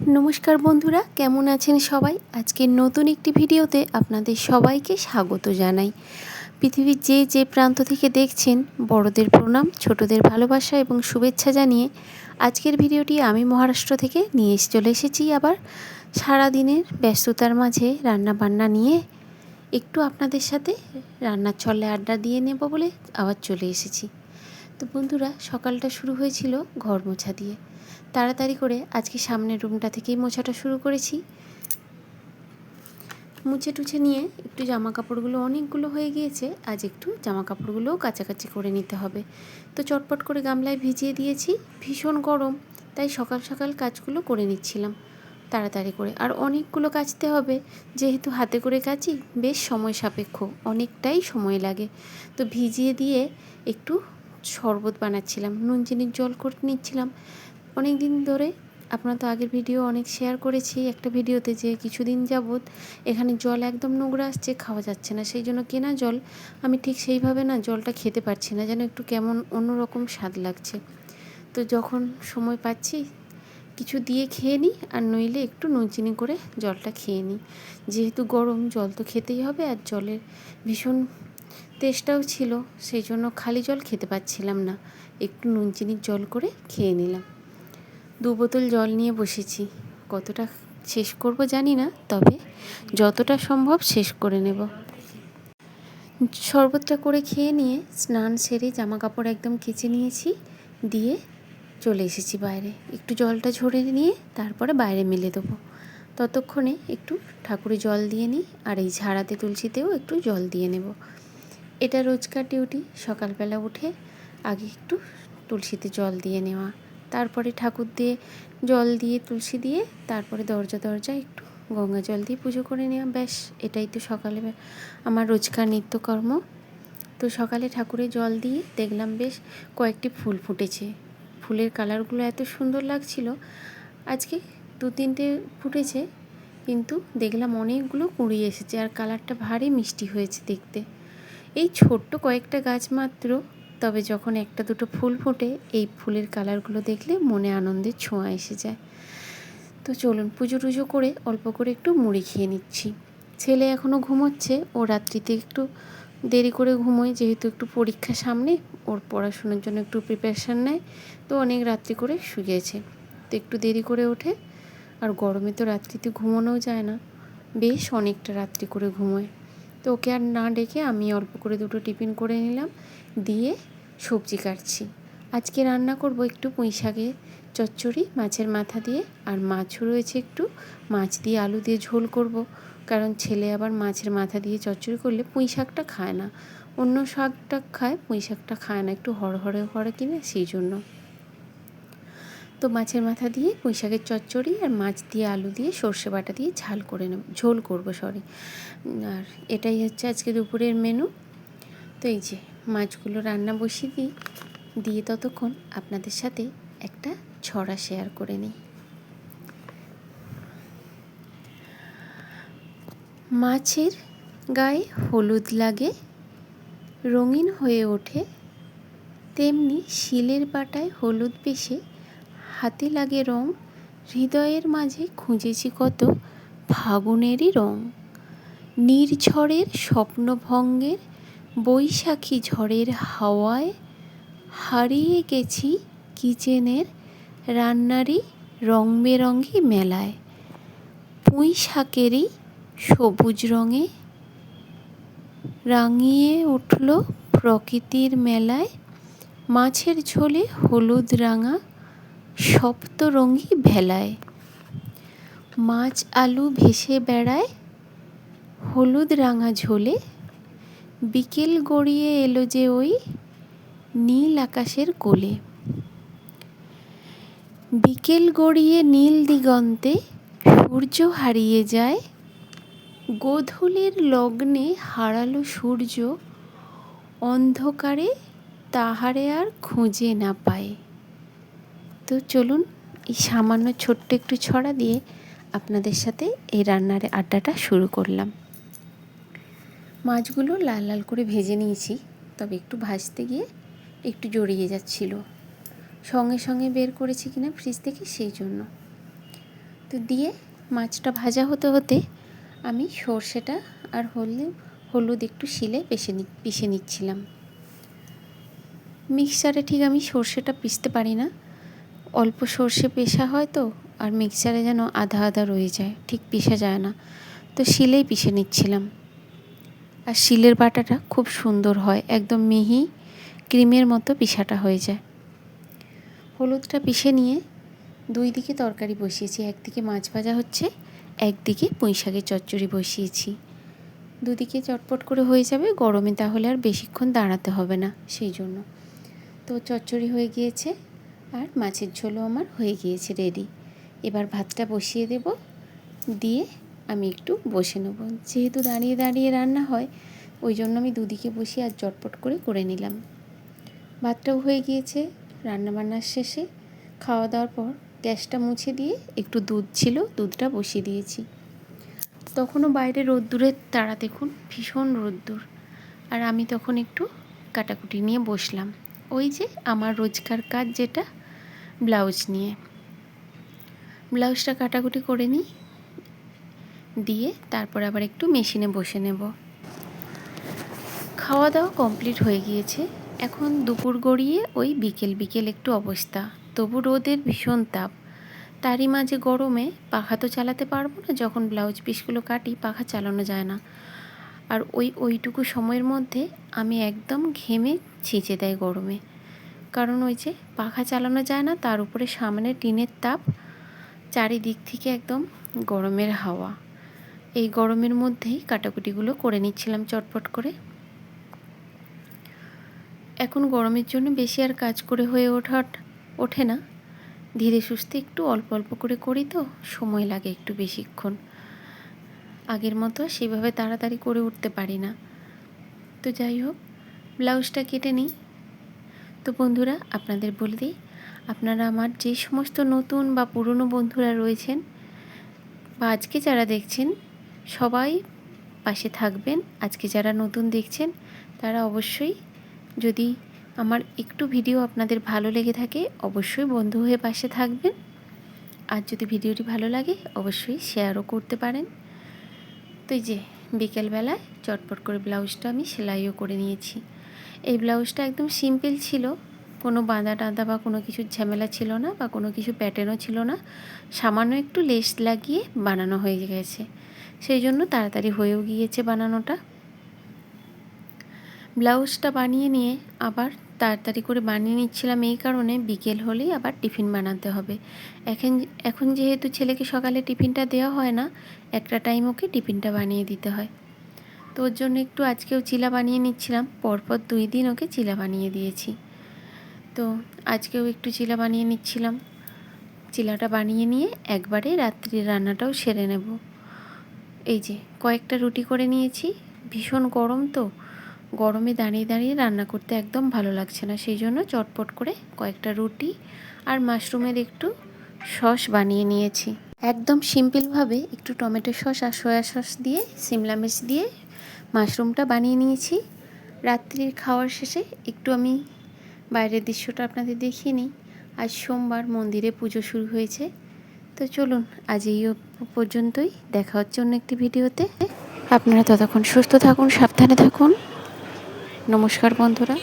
নমস্কার বন্ধুরা, কেমন আছেন সবাই? আজকের নতুন একটি ভিডিওতে আপনাদের সবাইকে স্বাগত জানাই। পৃথিবীর যে যে প্রান্ত থেকে দেখছেন, বড়দের প্রণাম, ছোটদের ভালোবাসা এবং শুভেচ্ছা জানিয়ে আজকের ভিডিওটি আমি মহারাষ্ট্র থেকে নিয়ে চলে এসেছি আবার। সারা দিনের ব্যস্ততার মাঝে রান্না বান্না নিয়ে একটু আপনাদের সাথে রান্নার ছলে আড্ডা দিয়ে নেব বলে আবার চলে এসেছি। তো বন্ধুরা, সকালটা শুরু হয়েছিল ঘর মোছা দিয়ে। তাড়াতাড়ি করে আজকে সামনের রুমটা থেকেই মোছাটা শুরু করেছি। মুছে টুছে নিয়ে একটু জামা কাপড়গুলো অনেকগুলো হয়ে গিয়েছে, আজ একটু জামা কাপড়গুলোও কাছাকাছি করে নিতে হবে। তো চটপট করে গামলায় ভিজিয়ে দিয়েছি, ভীষণ গরম, তাই সকাল সকাল কাজগুলো করে নিচ্ছিলাম। তাড়াতাড়ি করে আর অনেকগুলো কাচতে হবে, যেহেতু হাতে করে কাচি, বেশ সময় সাপেক্ষ, অনেকটাই সময় লাগে। তো ভিজিয়ে দিয়ে একটু শরবত বানাচ্ছিলাম, নুন চিনির জল করে নিচ্ছিলাম অনেক দিন ধরে আপনারা তো আগের ভিডিও অনেক শেয়ার করেছি। একটা ভিডিওতে যে কিছুদিন যাবৎ এখানে জল একদম নোংরা আসছে, খাওয়া যাচ্ছে না। সেই জন্য কেনা জল, আমি ঠিক সেইভাবে না জলটা খেতে পারছি না। যেন একটু কেমন অন্যরকম স্বাদ লাগছে। তো যখন সময় পাচ্ছি, কিছু দিয়ে খেয়ে নিই আর নইলে একটু নুন চিনি করে জলটা খেয়ে নিই। যেহেতু গরম, জল তো খেতেই হবে আর জলের ভীষণ তেষ্টাও ছিল, সেই জন্য খালি জল খেতে পাচ্ছিলাম না। একটু নুন চিনির জল করে খেয়ে নিলাম। দু বোতল জল নিয়ে বসেছি। কতটা শেষ করব জানি না, তবে যতটা সম্ভব শেষ করে নেব। শরবতটা করে খেয়ে নিয়ে স্নান সেরে জামা কাপড় একদম কেচে নিয়েছি, দিয়ে চলে এসেছি বাইরে। একটু জলটা ঝরে নিয়ে তারপরে বাইরে মেলে দেবো। ততক্ষণে একটু ঠাকুরে জল দিয়ে নিই, আর এই ঝাড়াতে তুলসীতেও একটু জল দিয়ে নেব। এটা রোজকার ডিউটি, সকালবেলা উঠে আগে একটু তুলসীতে জল দিয়ে নেওয়া। তারপরে ঠাকুর দিয়ে জল দিয়ে, তুলসী দিয়ে, তারপরে দরজা দরজা, একটু গঙ্গা জল দিয়ে পুজো করে নেওয়া। ব্যাস, এটাই তো সকালে আমার রোজকার নিত্যকর্ম। তো সকালে ঠাকুরে জল দিয়ে দেখলাম বেশ কয়েকটি ফুল ফুটেছে। ফুলের কালারগুলো এত সুন্দর লাগছিল। আজকে দু তিনটে ফুটেছে, কিন্তু দেখলাম অনেকগুলো কুড়ি এসেছে আর কালারটা ভারী মিষ্টি হয়েছে দেখতে। এই ছোট্ট কয়েকটা গাছ মাত্র তবে যখন একটা দুটো ফুল ফোটে, এই ফুলের কালারগুলো দেখলে মনে আনন্দের ছোঁয়া এসে যায়। তো চলুন পুজো টুজো করে অল্প করে একটু মুড়ি খেয়ে নিচ্ছি। ছেলে এখনও ঘুমোচ্ছে, ও রাত্রিতে একটু দেরি করে ঘুমোয়, যেহেতু একটু পরীক্ষা সামনে, ওর পড়াশোনার জন্য একটু প্রিপারেশান নেয়, তো অনেক রাত্রি করে শুয়েছে। তো একটু দেরি করে ওঠে, আর গরমে তো রাত্রিতে ঘুমোনোও যায় না। বেশ অনেকটা রাত্রি করে ঘুমোয়। তো ওকে আর না ডেকে আমি অল্প করে দুটো টিফিন করে নিলাম, দিয়ে সবজি কাটছি। আজকে রান্না করব একটু পুঁই শাকের চচ্চড়ি, মাছের মাথা দিয়ে, আর মাছও রয়েছে একটু। মাছ দিয়ে আলু দিয়ে ঝোল করব, কারণ ছেলে আবার মাছের মাথা দিয়ে চচ্চড়ি করলে পুঁই শাকটা খায় না। অন্য শাকটা খায়, পুঁই শাকটা খায় না, একটু হরহরে করে কিনে, সেই জন্য। তো মাছের মাথা দিয়ে পুঁই শাকের চচ্চড়ি আর মাছ দিয়ে আলু দিয়ে সর্ষে বাটা দিয়ে ঝাল করে নেব, ঝোল করব সরি আর এটাই হচ্ছে আজকে দুপুরের মেনু তো এই যে মাছগুলো রান্না বসিয়ে দিই, দিয়ে ততক্ষণ আপনাদের সাথে একটা ছড়া শেয়ার করে নিই। মাছের গায়ে হলুদ লাগে, রঙিন হয়ে ওঠে, তেমনি শিলের বাটায় হলুদ পেশে হাতে লাগে রং, হৃদয়ের মাঝে খুঁজেছি কত ফাগুনেরই রং। নির্ঝড়ের স্বপ্নভঙ্গের বৈশাখী ঝড়ের হাওয়ায় হারিয়ে গেছি কিচেনের রান্নারই রং বেরঙি মেলায়। পুঁই শাকেরই সবুজ রঙে রাঙিয়ে উঠল প্রকৃতির মেলায়, মাছের ঝোলে হলুদ রাঙা সপ্তরঙ্গী ভেলায়। মাছ আলু ভেসে বেড়ায়, হলুদ রাঙা ঝোলে। বিকেল গড়িয়ে এলো যে ওই নীল আকাশের কোলে। বিকেল গড়িয়ে নীল দিগন্তে সূর্য হারিয়ে যায়। গোধূলির লগ্নে হারালো সূর্য, অন্ধকারে তাহারে আর খুঁজে না পায়। তো চলুন এই সামান্য ছোট্ট একটু ছড়া দিয়ে আপনাদের সাথে এই রান্নার আড্ডাটা শুরু করলাম। মাছগুলো লাল লাল করে ভেজে নিয়েছি, তবে একটু ভাজতে গিয়ে একটু জড়িয়ে যাচ্ছিল। সঙ্গে সঙ্গে বের করেছি কিনা ফ্রিজ থেকে সেই জন্য। তো দিয়ে মাছটা ভাজা হতে হতে আমি সর্ষেটা আর হলুদ হলুদ একটু শিলে পেশে পিষে নিচ্ছিলাম। মিক্সারে ঠিক আমি সর্ষেটা পিষতে পারি না অল্প সর্ষে পেশা হয় তো, আর মিক্সারে যেন আধা আধা রয়ে যায়, ঠিক পিষা যায় না। তো শিলেই পিষে নিচ্ছিলাম। আর শিলের বাটাটা খুব সুন্দর হয়, একদম মিহি, ক্রিমের মতো পিসাটা হয়ে যায়। হলুদটা পিষে নিয়ে দুই দিকে তরকারি বসিয়েছি, একদিকে মাছ ভাজা হচ্ছে, একদিকে পুঁই শাকের চচ্চড়ি বসিয়েছি। দুদিকে চটপট করে হয়ে যাবে, গরমে তাহলে আর বেশিক্ষণ দাঁড়াতে হবে না, সেই জন্য। তো চচ্চড়ি হয়ে গিয়েছে আর মাছের ঝোলও আমার হয়ে গিয়েছে রেডি এবার ভাতটা বসিয়ে দেব। দিয়ে আমি একটু বসে নেব। যেহেতু দাঁড়িয়ে দাঁড়িয়ে রান্না হয়, ওই জন্য আমি দুদিকে বসিয়ে আর জটপট করে করে নিলাম। ভাতটাও হয়ে গিয়েছে রান্নাবান্নার শেষে। খাওয়া দাওয়ার পর গ্যাসটা মুছে দিয়ে একটু দুধ ছিল, দুধটা বসিয়ে দিয়েছি। তখনও বাইরে রোদ্দুরের তারা দেখুন ভীষণ রোদ্দুর। আর আমি তখন একটু কাটাকুটি নিয়ে বসলাম। ওই যে আমার রোজকার কাজ যেটা ব্লাউজ নিয়ে। ব্লাউজটা কাটাকুটি করে নিই, দিয়ে তারপর আবার একটু মেশিনে বসে নেব। খাওয়া দাওয়া কমপ্লিট হয়ে গিয়েছে। এখন দুপুর গড়িয়ে ওই বিকেল বিকেল একটু অবস্থা। তবু রোদের ভীষণ তাপ। তারই মাঝে গরমে পাখা তো চালাতে পারব না, যখন ব্লাউজ পিসগুলো কাটি পাখা চালানো যায় না। আর ওই, ওইটুকু সময়ের মধ্যে আমি একদম ঘেমে ছিঁচে দেয় গরমে। কারণ ওই যে পাখা চালানো যায় না, তার উপরে সামনে টিনের তাপ, চারিদিক থেকে একদম গরমের হাওয়া। এই গরমের মধ্যেই কাটাকুটিগুলো করে নিচ্ছিলাম চটপট করে। এখন গরমের জন্য বেশি আর কাজ করে হয়ে ওঠা ওঠে না। ধীরে সুস্থে একটু অল্প অল্প করে করি তো, সময় লাগে একটু বেশিক্ষণ। আগের মতো সেভাবে তাড়াতাড়ি করে উঠতে পারি না। তো যাই হোক, ব্লাউজটা কেটে নিই। তো বন্ধুরা, আপনাদের বলে দিই, আপনারা আমার যে সমস্ত নতুন বা পুরনো বন্ধুরা রয়েছেন বা আজকে যারা দেখছেন, সবাই পাশে থাকবেন। আজকে যারা নতুন দেখছেন, তারা অবশ্যই যদি আমার একটু ভিডিও আপনাদের ভালো লেগে থাকে, অবশ্যই বন্ধু হয়ে পাশে থাকবেন। আর যদি ভিডিওটি ভালো লাগে, অবশ্যই শেয়ারও করতে পারেন। তো এই যে, বিকেলবেলায় চটপট করে ব্লাউজটা আমি সেলাইও করে নিয়েছি। এই ব্লাউজটা একদম সিম্পল ছিল। কোনো বাঁধা টাঁধা বা কোনো কিছু ঝামেলা ছিল না বা কোনো কিছু প্যাটার্নও ছিল না। সামান্য একটু লেস লাগিয়ে বানানো হয়ে গেছে। সেই জন্য তাড়াতাড়ি হয়েও গিয়েছে বানানোটা। ব্লাউজটা বানিয়ে নিয়ে আবার তাড়াতাড়ি করে বানিয়ে নিচ্ছিলাম এই কারণে বিকেল হলেই আবার টিফিন বানাতে হবে। এখন এখন যেহেতু ছেলেকে সকালে টিফিনটা দেওয়া হয় না, একটা টাইম ওকে টিফিনটা বানিয়ে দিতে হয়। তো ওর জন্য একটু আজকেও চিলা বানিয়ে নিচ্ছিলাম। পরপর দুই দিন ওকে চিলা বানিয়ে দিয়েছি। তো আজকেও একটু চিলা বানিয়ে নিচ্ছিলাম। চিলাটা বানিয়ে নিয়ে একবারে রাত্রির রান্নাটাও সেরে নেব। এই যে কয়েকটা রুটি করে নিয়েছি। ভীষণ গরম তো। গরমে দাঁড়িয়ে দাঁড়িয়ে রান্না করতে একদম ভালো লাগছে না। সেই জন্য চটপট করে কয়েকটা রুটি আর মাশরুমের একটু সস বানিয়ে নিয়েছি। একদম সিম্পলভাবে একটু টমেটো সস আর সয়া সস দিয়ে, সিমলা মির্চ দিয়ে মাশরুমটা বানিয়ে নিয়েছি। রাত্রির খাওয়ার শেষে একটু আমি বাইরের দৃশ্যটা আপনাদের দেখিয়ে নিই। আজ সোমবার মন্দিরে পুজো শুরু হয়েছে। তো চলুন, আজ এই পর্যন্তই। দেখা হচ্ছে অন্য একটি ভিডিওতে। আপনারা ততক্ষণ সুস্থ থাকুন, সাবধানে থাকুন। নমস্কার বন্ধুরা।